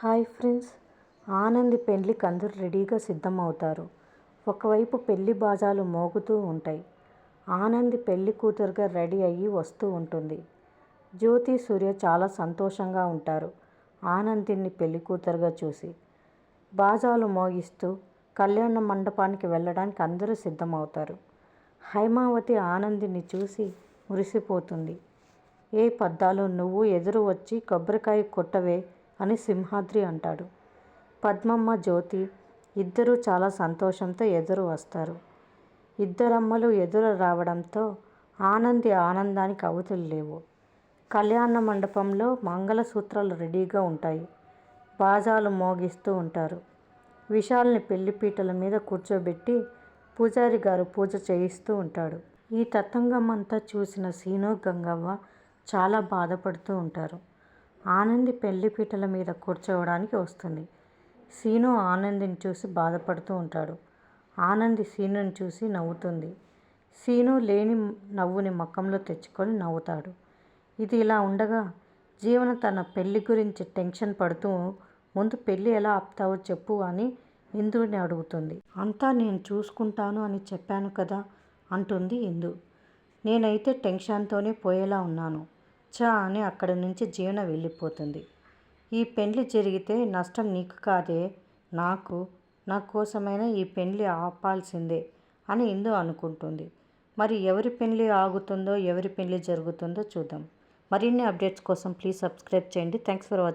Hi friends. Anandi పెళ్ళికి అందరూ రెడీగా సిద్ధం అవుతారు ఒకవైపు పెళ్ళి బాజాలు మోగుతూ ఉంటాయి. ఆనంది పెళ్ళి కూతురుగా రెడీ అయ్యి వస్తూ ఉంటుంది. జ్యోతి సూర్య చాలా సంతోషంగా ఉంటారు ఆనందిని పెళ్ళి కూతురుగా చూసి. బాజాలు మోగిస్తూ కళ్యాణ మండపానికి వెళ్ళడానికి అందరూ సిద్ధమవుతారు. హైమావతి ఆనందిని చూసి మురిసిపోతుంది. ఏ పద్దాలు నువ్వు ఎదురు వచ్చి కొబ్బరికాయ కొట్టవే అని సింహాద్రి అంటాడు. పద్మమ్మ జ్యోతి ఇద్దరూ చాలా సంతోషంతో ఎదురు వస్తారు. ఇద్దరమ్మలు ఎదురు రావడంతో ఆనంది ఆనందానికి అవతులు లేవు. కళ్యాణ మండపంలో మంగళసూత్రాలు రెడీగా ఉంటాయి. బాజాలు మోగిస్తూ ఉంటారు. విశాల్ని పెళ్ళిపీటల మీద కూర్చోబెట్టి పూజారి గారు పూజ చేయిస్తూ ఉంటాడు. ఈ తతంగం అంతా చూసిన సీను గంగవ్వ చాలా బాధపడుతూ ఉంటారు. ఆనంది పెళ్ళిపీటల మీద కూర్చోవడానికి వస్తుంది. సీను ఆనందిని చూసి బాధపడుతూ ఉంటాడు. ఆనంది సీనుని చూసి నవ్వుతుంది. సీను లేని నవ్వుని ముఖంలో తెచ్చుకొని నవ్వుతాడు. ఇది ఇలా ఉండగా జీవన తన పెళ్ళి గురించి టెన్షన్ పడుతూ ముందు పెళ్ళి ఎలా ఆపుతావో చెప్పు అని ఇందుని అడుగుతుంది. అంతా నేను చూసుకుంటాను అని చెప్పాను కదా అంటుంది ఇందు నేనైతే టెన్షన్తోనే పోయేలా ఉన్నాను. చా అని అక్కడి నుంచి జీవన వెళ్ళిపోతుంది. ఈ పెండ్లి జరిగితే నష్టం నీకు కాదే నాకు నా కోసమైనా ఈ పెండ్లి ఆపాల్సిందే అని ఇందు అనుకుంటుంది. మరి ఎవరి పెళ్ళి ఆగుతుందో ఎవరి పెళ్ళి జరుగుతుందో చూద్దాం. మరిన్ని అప్డేట్స్ కోసం ప్లీజ్ సబ్స్క్రైబ్ చేయండి. Thanks for watching.